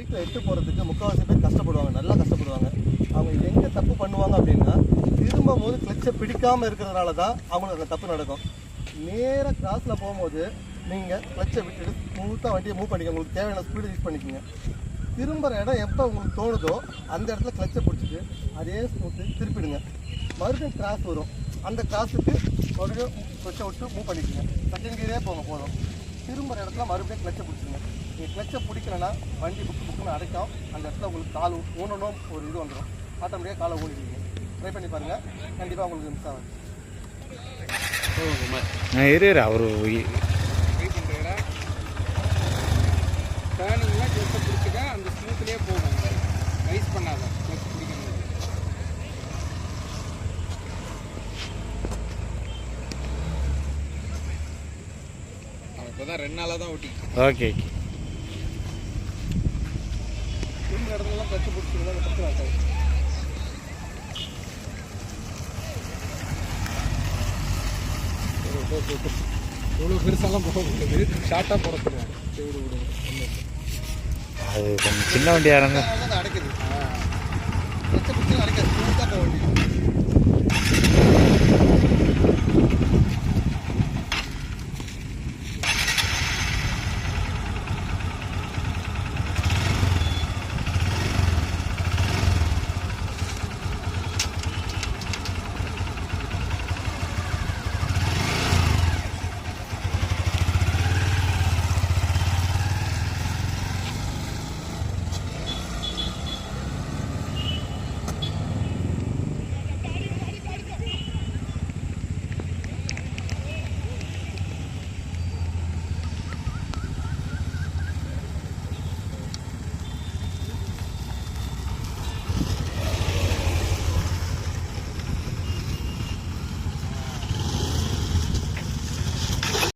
பைக்கில் எட்டு போகிறதுக்கு முக்கால்வாசி பேர் கஷ்டப்படுவாங்க நல்லா கஷ்டப்படுவாங்க. அவங்க எங்கே தப்பு பண்ணுவாங்க அப்படின்னா திரும்பும் போது கிளச்சை பிடிக்காமல் இருக்கிறதுனால தான் அவங்களுக்கு அந்த தப்பு நடக்கும். நேராக கிராஸில் போகும்போது நீங்கள் கிளச்சை விட்டுட்டு ஸ்மூத்தாக வண்டியை மூவ் பண்ணிக்க உங்களுக்கு தேவையான ஸ்பீடு யூஸ் பண்ணிக்கோங்க. திரும்புகிற இடம் எப்போ உங்களுக்கு தோணுதோ அந்த இடத்துல கிளச்சை பிடிச்சிட்டு அதே ஸ்மூத்து திருப்பிடுங்க. மறுபடியும் கிராஸ் வரும். அந்த கிராஸுக்கு மறுபடியும் கிளச்சை விட்டு மூவ் பண்ணிக்கோங்க. செகண்ட் கியரே போங்க போதும். திரும்புகிற இடத்துல மறுபடியும் கிளச்சை பிடிச்சிங்க நீங்கள் கிளச்சை பிடிக்கலன்னா வண்டி புக்கு புக்குன்னு அடைக்கும். அந்த இடத்துல உங்களுக்கு கால் ஊனணும் ஒரு இது வந்துடும் ஆட்டோமேட்டிக்காக காலை ஊனிடுவீங்க ட்ரை பண்ணி பாருங்கள் கண்டிப்பாக உங்களுக்கு மிஸ் ஆகாது. நான் இரு அவரு டேர்னிங்லாம் கிளச்சை பிடிச்சிக்க அந்த ஸ்மூத்லேயே போகும். ரைஸ் பண்ணாத. கிளச் பிடிக்கணும் இப்போ தான் ரெண்டு நாளாக தான் ஓட்டி ஓகே ஓகே. கிளச்சை பிடிச்சிங்கன்னா அந்த பிரச்சனை இருக்காது இவ்வளோ பெருசாலாம் போக முடியாது ஷார்ட்டாக போட விடு. அது கொஞ்சம் சின்ன வண்டியாக இருந்தால் அடைக்காது.